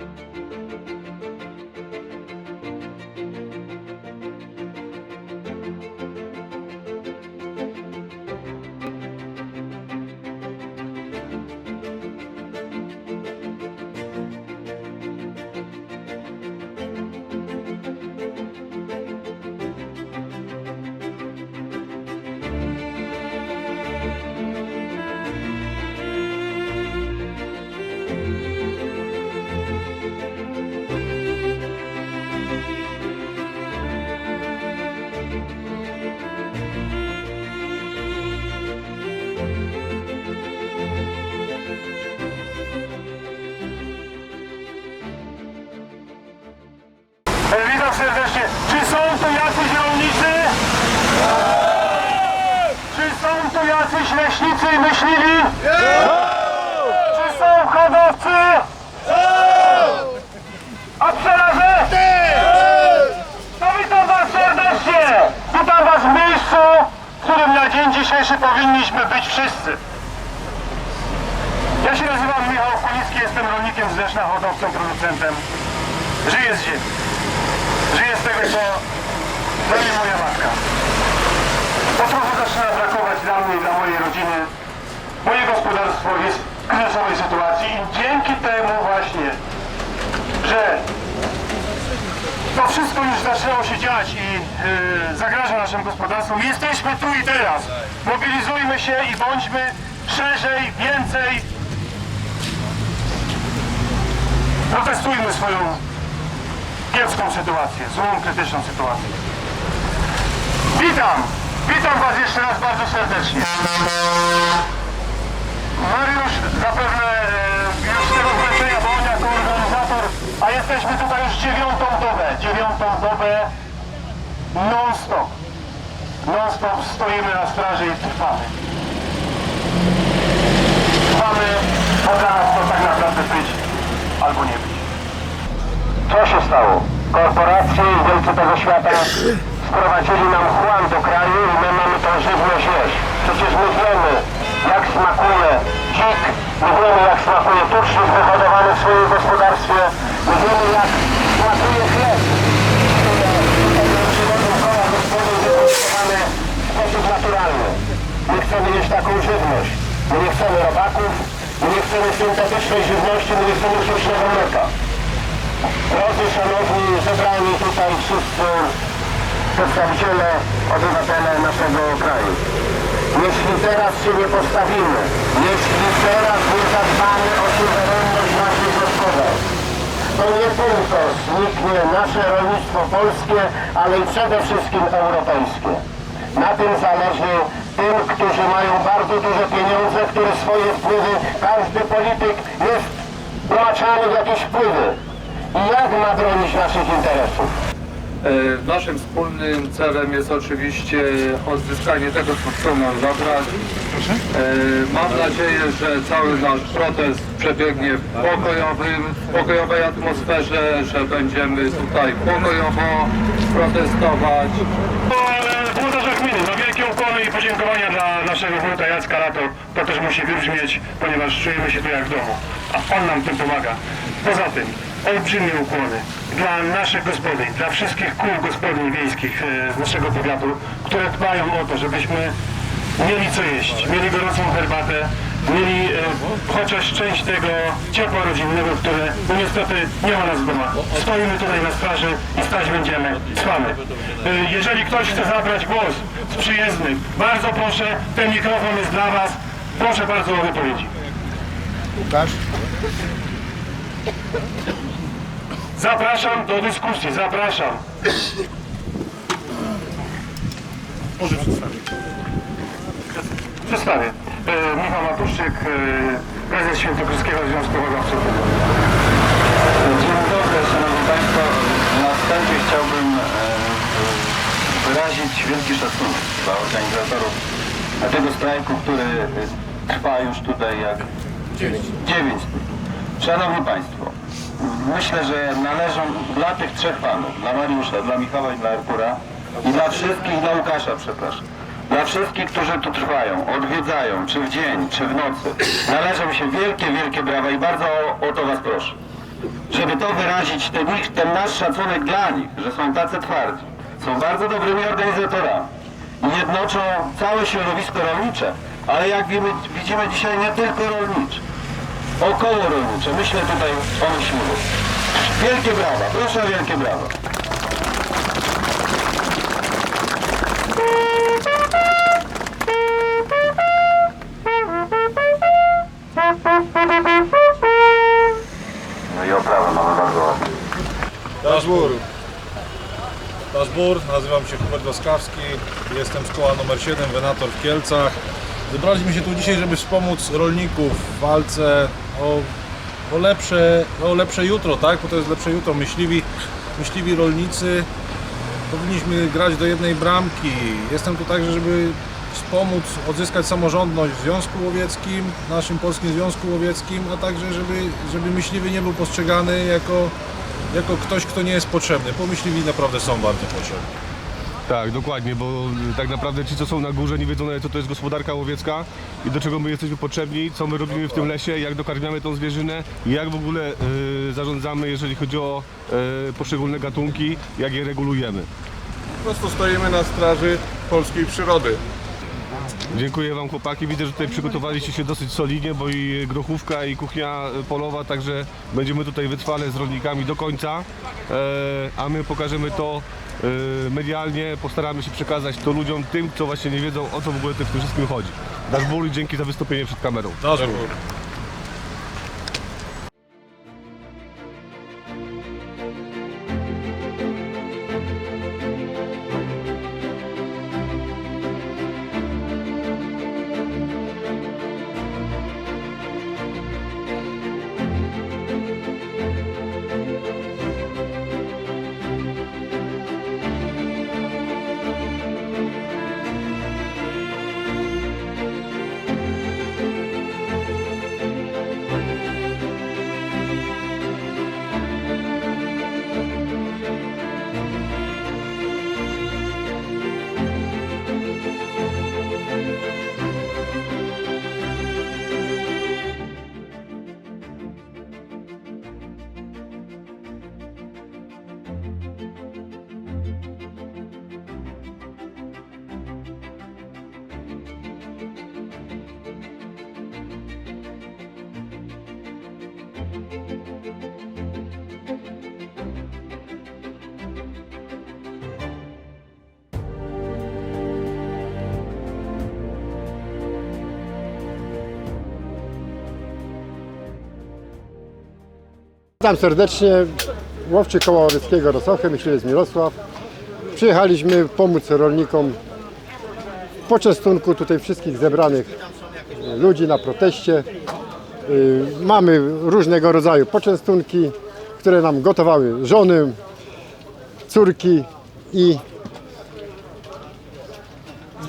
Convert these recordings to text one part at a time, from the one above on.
E, i myśliwi? Czy są hodowcy? A pszczelarze? To witam was serdecznie. Witam was w miejscu, w którym na dzień dzisiejszy powinniśmy być wszyscy. Ja się nazywam Michał Kulicki, jestem rolnikiem z Leszna, hodowcą, producentem. Żyję z ziemi. Żyję z tego, co robi moja matka. To trochę zaczyna brakować dla mnie i dla mojej rodziny. Moje gospodarstwo jest w kryzysowej sytuacji i dzięki temu właśnie, że to wszystko już zaczęło się dziać i yy, zagraża naszym gospodarstwom, jesteśmy tu i teraz. Mobilizujmy się i bądźmy szerzej, więcej. Protestujmy swoją kiepską sytuację, złą, krytyczną sytuację. Witam! Witam Was jeszcze raz bardzo serdecznie. Mariusz zapewne już z tego zlecenia, bo on jako organizator, a jesteśmy tutaj już dziewiątą dobę, dziewiątą dobę non-stop. Non-stop stoimy na straży i trwamy. Trwamy, bo dla nas to tak naprawdę być albo nie być. Co się stało? Korporacje wielcy tego świata sprowadzili nam chłam do kraju i my mamy tą żywność jeść. Przecież my wiemy, jak smakuje dzik, my wiemy, jak smakuje tucznik wyhodowany w swoim gospodarstwie, my wiemy, jak smakuje chleb, sposób naturalny. My chcemy jeść taką żywność. My nie chcemy robaków, my nie chcemy syntetycznej żywności, my nie chcemy sztucznego mleka. Drodzy Szanowni, zebrani tutaj wszyscy przedstawiciele, obywatele naszego kraju. Jeśli teraz się nie postawimy, jeśli teraz nie zadbamy o suwerenność naszych gospodarstw, to nie tylko zniknie nasze rolnictwo polskie, ale i przede wszystkim europejskie. Na tym zależy tym, którzy mają bardzo duże pieniądze, które swoje wpływy, każdy polityk jest włączany w jakieś wpływy. I jak ma bronić naszych interesów? E, Naszym wspólnym celem jest oczywiście odzyskanie tego, co chcą nam zabrać. E, Mam nadzieję, że cały nasz protest przebiegnie w pokojowym, w pokojowej atmosferze, że będziemy tutaj pokojowo protestować. Ale włodarzach gminy, no wielkie ukłony i podziękowania dla naszego wójta Jacka Lato. To też musi wybrzmieć, ponieważ czujemy się tu jak w domu. A on nam w tym pomaga. Poza tym, olbrzymie ukłony dla naszych gospodyń, dla wszystkich kół gospodyń wiejskich e, z naszego powiatu, które dbają o to, żebyśmy mieli co jeść, mieli gorącą herbatę, mieli e, chociaż część tego ciepła rodzinnego, które no niestety nie ma nas w domu. Stoimy tutaj na straży i stać będziemy, trwamy. E, jeżeli ktoś chce zabrać głos z przyjezdnych, bardzo proszę, ten mikrofon jest dla Was. Proszę bardzo o wypowiedzi. Łukasz? Zapraszam do dyskusji, zapraszam. Może przedstawić. Przedstawię. E, Michał Matuszczyk, e, prezes Świętokrzyskiego Związku Hodowców. Dzień dobry, Szanowni Państwo. Na wstępie chciałbym e, wyrazić wielki szacunek dla organizatorów tego strajku, który e, trwa już tutaj jak 9 dni. Szanowni Państwo, myślę, że należą dla tych trzech panów, dla Mariusza, dla Michała i dla Artura i dla wszystkich, dla Łukasza, przepraszam, dla wszystkich, którzy tu trwają, odwiedzają, czy w dzień, czy w nocy, należą się wielkie, wielkie brawa i bardzo o, o to Was proszę. żeby to wyrazić, ten, ich, ten nasz szacunek dla nich, że są tacy twardzi. Są bardzo dobrymi organizatorami i jednoczą całe środowisko rolnicze, ale jak wiemy, widzimy dzisiaj nie tylko rolnicze, około rolnicze. Myślę tutaj o myśliwych. Wielkie brawa, proszę o wielkie brawa. No i oprawę mamy bardzo ładnie. Daszbur. Daszbur, nazywam się Hubert Laskawski, jestem z koła numer 7, Wenator w Kielcach. Zebraliśmy się tu dzisiaj, żeby wspomóc rolników w walce o, o, lepsze, o lepsze jutro, tak? Bo to jest lepsze jutro. Myśliwi, myśliwi rolnicy powinniśmy grać do jednej bramki. Jestem tu także, żeby wspomóc odzyskać samorządność w Związku Łowieckim, naszym Polskim Związku Łowieckim, a także żeby, żeby myśliwy nie był postrzegany jako, jako ktoś, kto nie jest potrzebny, bo myśliwi naprawdę są bardzo potrzebni. Tak, dokładnie, bo y, tak naprawdę ci, co są na górze, nie wiedzą nawet, co to jest gospodarka łowiecka i do czego my jesteśmy potrzebni, co my robimy w tym lesie, jak dokarmiamy tą zwierzynę i jak w ogóle y, zarządzamy, jeżeli chodzi o y, poszczególne gatunki, jak je regulujemy. Po prostu stoimy na straży polskiej przyrody. Dziękuję Wam chłopaki, widzę, że tutaj przygotowaliście się dosyć solidnie, bo i grochówka i kuchnia y, polowa, także będziemy tutaj wytrwale z rolnikami do końca, e, a my pokażemy to medialnie, postaramy się przekazać to ludziom, tym, co właśnie nie wiedzą, o co w ogóle w tym wszystkim chodzi. Dasz ból dzięki za wystąpienie przed kamerą. Daszbur. Witam serdecznie, łowczy koła łowieckiego Rosochy, myśliwiec Mirosław. Przyjechaliśmy pomóc rolnikom w poczęstunku tutaj wszystkich zebranych ludzi na proteście. Y, Mamy różnego rodzaju poczęstunki, które nam gotowały żony, córki i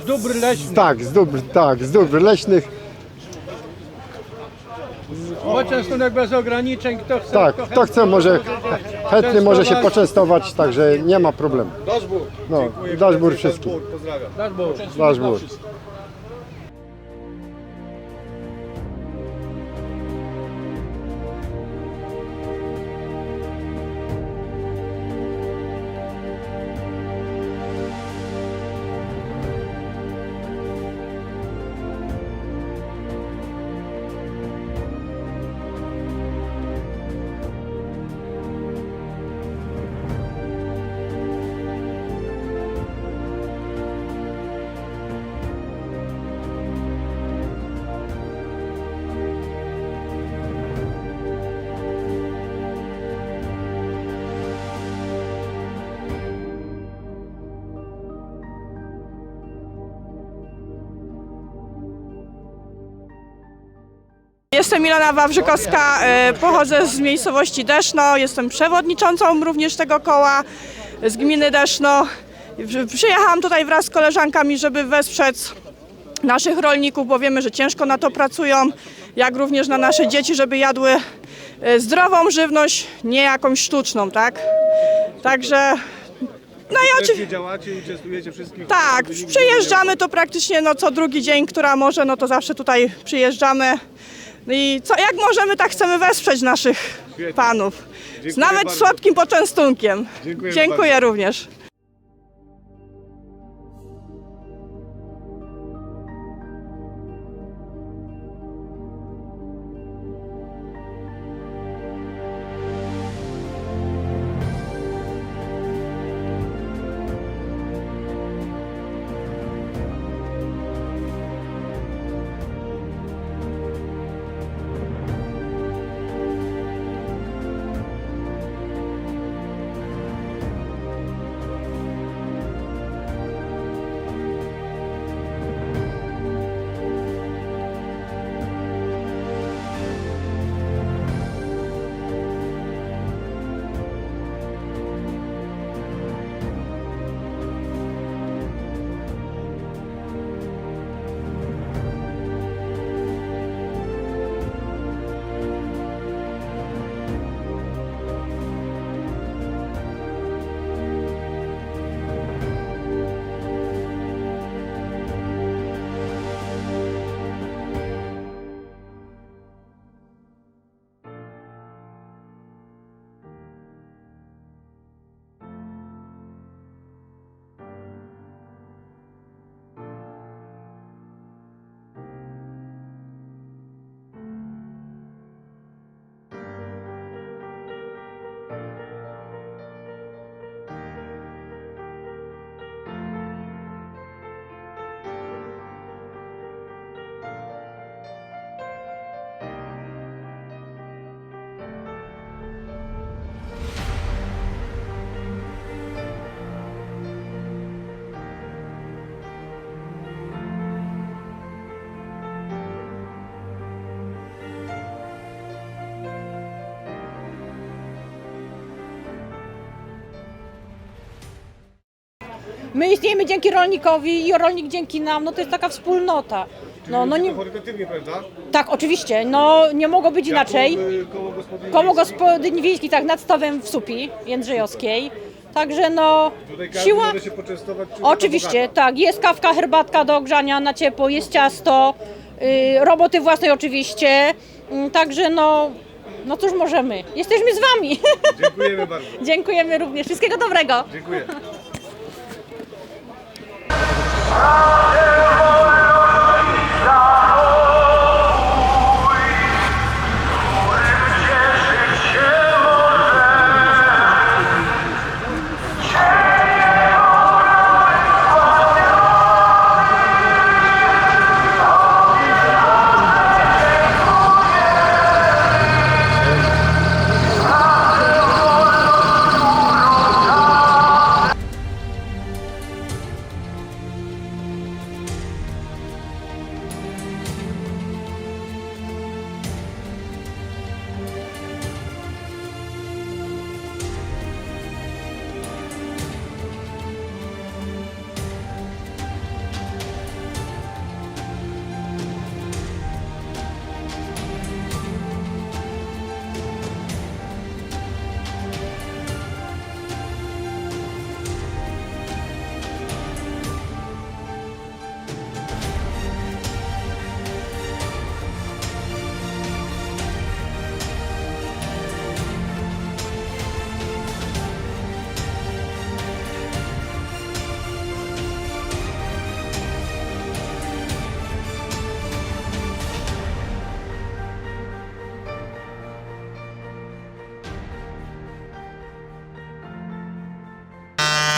Z dóbr leśnych. tak, z dóbr, tak, z dóbr leśnych. Poczęstunek bez ograniczeń. Kto chce, Tak, to kto chce może chętnie może się poczęstować, także nie ma problemu. Daszbur. No, Daszbur wszystkim. Pozdrawiam. Dasz Bóg. Jestem Milena Wawrzykowska, e, pochodzę z miejscowości Deszno, jestem przewodniczącą również tego koła z gminy Deszno. Przy- Przyjechałam tutaj wraz z koleżankami, żeby wesprzeć naszych rolników, bo wiemy, że ciężko na to pracują, jak również na nasze dzieci, żeby jadły e, zdrową żywność, nie jakąś sztuczną, tak? Także, no i oczywiście... działacie wszystkich. Tak, przyjeżdżamy to praktycznie no, co drugi dzień, która może, no to zawsze tutaj przyjeżdżamy. No i co, jak możemy, tak chcemy wesprzeć naszych panów. Nawet bardzo. słodkim poczęstunkiem. Dziękujemy Dziękuję również. My istniejemy dzięki rolnikowi i rolnik dzięki nam, no to jest taka wspólnota. No, no nie, Charytatywnie, prawda? tak, oczywiście, no nie mogło być inaczej. Koło gospodyń Koło gospodyń wiejskich, tak, nad stawem w Supi Jędrzejowskiej. Także no, Tutaj każdy siła... może się poczęstować. czy Oczywiście, tak, jest kawka, herbatka do ogrzania na ciepło, jest ciasto, y, roboty własnej oczywiście. Mm, Także no, no cóż możemy, jesteśmy z Wami. Dziękujemy bardzo. Dziękujemy również, wszystkiego dobrego. Dziękuję. Ah, Adeus!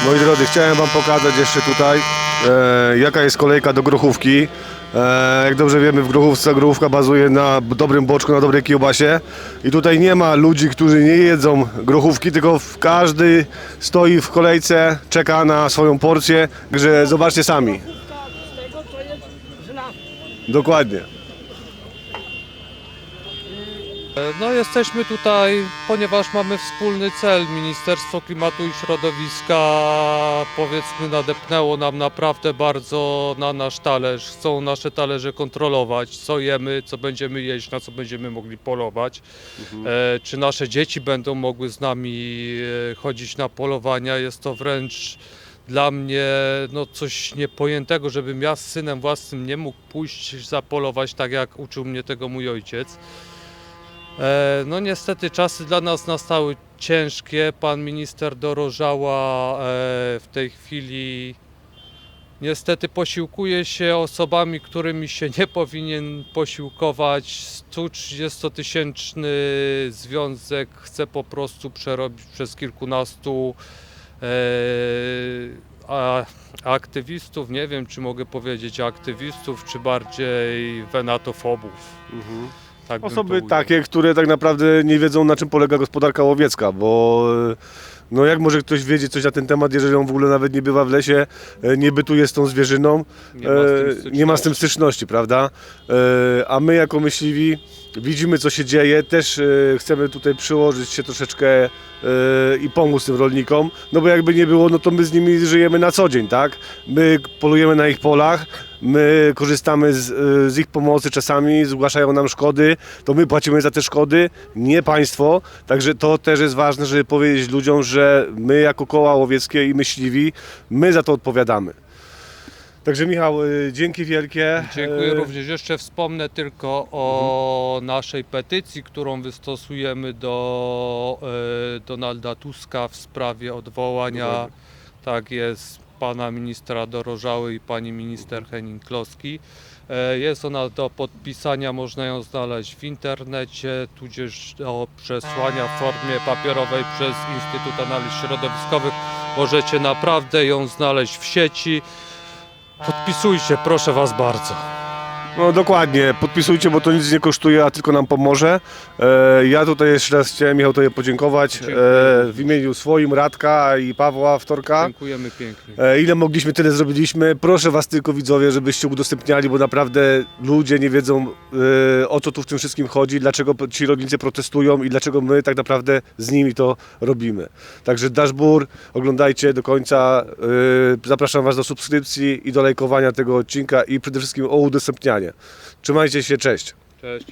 Moi drodzy, chciałem Wam pokazać jeszcze tutaj, e, jaka jest kolejka do grochówki. E, jak dobrze wiemy, w grochówce grochówka bazuje na dobrym boczku, na dobrej kiełbasie. I tutaj nie ma ludzi, którzy nie jedzą grochówki, tylko każdy stoi w kolejce, czeka na swoją porcję. Także zobaczcie sami. Dokładnie. No jesteśmy tutaj, ponieważ mamy wspólny cel. Ministerstwo Klimatu i Środowiska powiedzmy nadepnęło nam naprawdę bardzo na nasz talerz. Chcą nasze talerze kontrolować, co jemy, co będziemy jeść, na co będziemy mogli polować. E, czy nasze dzieci będą mogły z nami e, chodzić na polowania. Jest to wręcz dla mnie no, coś niepojętego, żebym ja z synem własnym nie mógł pójść zapolować tak jak uczył mnie tego mój ojciec. E, no niestety czasy dla nas nastały ciężkie. Pan minister Dorożała e, w tej chwili niestety posiłkuje się osobami, którymi się nie powinien posiłkować. 130-tysięczny związek chce po prostu przerobić przez kilkunastu e, aktywistów, nie wiem czy mogę powiedzieć aktywistów, czy bardziej wenatofobów. Tak bym to Osoby ujął. takie, które tak naprawdę nie wiedzą na czym polega gospodarka łowiecka, bo e, no jak może ktoś wiedzieć coś na ten temat, jeżeli on w ogóle nawet nie bywa w lesie, e, nie bytuje z tą zwierzyną, Nie ma z tym e, nie ma z tym styczności. styczności, prawda? E, A my jako myśliwi widzimy co się dzieje, też e, chcemy tutaj przyłożyć się troszeczkę e, i pomóc tym rolnikom, no bo jakby nie było, no to my z nimi żyjemy na co dzień, tak? My polujemy na ich polach, my korzystamy z, e, z ich pomocy czasami, zgłaszają nam szkody, to my płacimy za te szkody, nie państwo, także to też jest ważne, żeby powiedzieć ludziom, że my jako koła łowieckie i myśliwi, my za to odpowiadamy. Także Michał, y, dzięki wielkie. Dziękuję E, również. Jeszcze wspomnę tylko o naszej petycji, którą wystosujemy do Donalda Tuska w sprawie odwołania, tak jest, pana ministra Dorożały i pani minister Henning Kloski. E, Jest ona do podpisania, można ją znaleźć w internecie, tudzież do przesłania w formie papierowej przez Instytut Analiz Środowiskowych. Możecie naprawdę ją znaleźć w sieci. Podpisujcie, proszę Was bardzo. No dokładnie, podpisujcie, bo to nic nie kosztuje, a tylko nam pomoże. E, ja tutaj jeszcze raz chciałem Michał Tobie podziękować e, w imieniu swoim, Radka i Pawła Wtorka. Dziękujemy pięknie. E, ile mogliśmy, tyle zrobiliśmy. Proszę Was tylko widzowie, żebyście udostępniali, bo naprawdę ludzie nie wiedzą e, o co tu w tym wszystkim chodzi, dlaczego ci rolnicy protestują i dlaczego my tak naprawdę z nimi to robimy. Także Dashbur, oglądajcie do końca. E, zapraszam Was do subskrypcji i do lajkowania tego odcinka i przede wszystkim o udostępnianie. Trzymajcie się, cześć. Cześć.